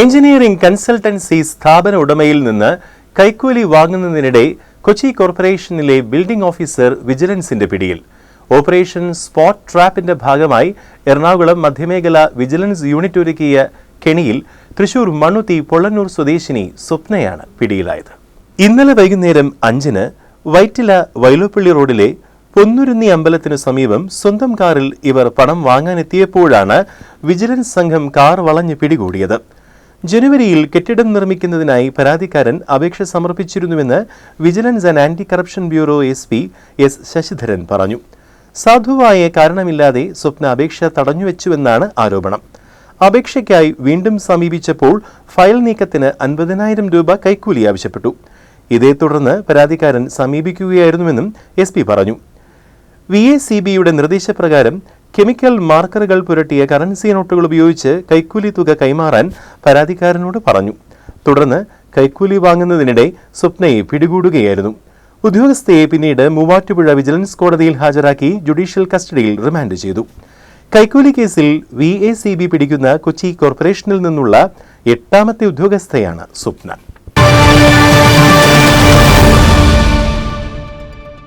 Engineering consultancy സ്ഥാപന ഉടമയിൽ നിന്ന് കൈക്കൂലി വാങ്ങുന്നതിനിടെ കൊച്ചി കോർപ്പറേഷനിലെ ബിൽഡിംഗ് ഓഫീസർ വിജിലൻസിന്റെ പിടിയിൽ. ഓപ്പറേഷൻ സ്പോട്ട് ട്രാപ്പിന്റെ ഭാഗമായി എറണാകുളം മധ്യമേഖല വിജിലൻസ് യൂണിറ്റ് ഒരുക്കിയ കെണിയിൽ തൃശൂർ മണ്ണുത്തി പൊള്ളന്നൂർ സ്വദേശിനി സ്വപ്നയാണ് പിടിയിലായത്. ഇന്നലെ വൈകുന്നേരം അഞ്ചിന് വൈറ്റില വൈലോപ്പള്ളി റോഡിലെ പൊന്നുരുന്നി അമ്പലത്തിനു സമീപം സ്വന്തം കാറിൽ ഇവർ പണം വാങ്ങാനെത്തിയപ്പോഴാണ് വിജിലൻസ് സംഘം കാർ വളഞ്ഞ് പിടികൂടിയത്. ജനുവരിയിൽ കെട്ടിടം നിർമ്മിക്കുന്നതിനായി പരാതിക്കാരൻ അപേക്ഷ സമർപ്പിച്ചിരുന്നുവെന്ന് vigilance and anti corruption bureau S P S Sasidharan പറഞ്ഞു. സാധുവായ കാരണമില്ലാതെ സ്വപ്ന അപേക്ഷ തടഞ്ഞുവെച്ചുവെന്നാണ് ആരോപണം. അപേക്ഷയ്ക്കായി വീണ്ടും സമീപിച്ചപ്പോൾ ഫയൽ നീക്കത്തിന് അൻപതിനായിരം രൂപ കൈക്കൂലി ആവശ്യപ്പെട്ടു. ഇതേ തുടർന്ന് പരാതിക്കാരൻ സമീപിക്കുകയായിരുന്നുവെന്നും എസ് പി പറഞ്ഞു. വി എ സി ബിയുടെ നിർദ്ദേശപ്രകാരം കെമിക്കൽ മാർക്കറുകൾ പുരട്ടിയ കറൻസി നോട്ടുകൾ ഉപയോഗിച്ച് കൈക്കൂലി തുക കൈമാറാൻ പരാതിക്കാരനോട് പറഞ്ഞു. തുടർന്ന് കൈക്കൂലി വാങ്ങുന്നതിനിടെ സ്വപ്നയെ പിടികൂടുകയായിരുന്നു. ഉദ്യോഗസ്ഥയെ പിന്നീട് മൂവാറ്റുപുഴ വിജിലൻസ് കോടതിയിൽ ഹാജരാക്കി ജുഡീഷ്യൽ കസ്റ്റഡിയിൽ റിമാൻഡ് ചെയ്തു. കൈക്കൂലി കേസിൽ വി എ സി ബി പിടിക്കുന്ന കൊച്ചി കോർപ്പറേഷനിൽ നിന്നുള്ള എട്ടാമത്തെ ഉദ്യോഗസ്ഥയാണ് സ്വപ്ന.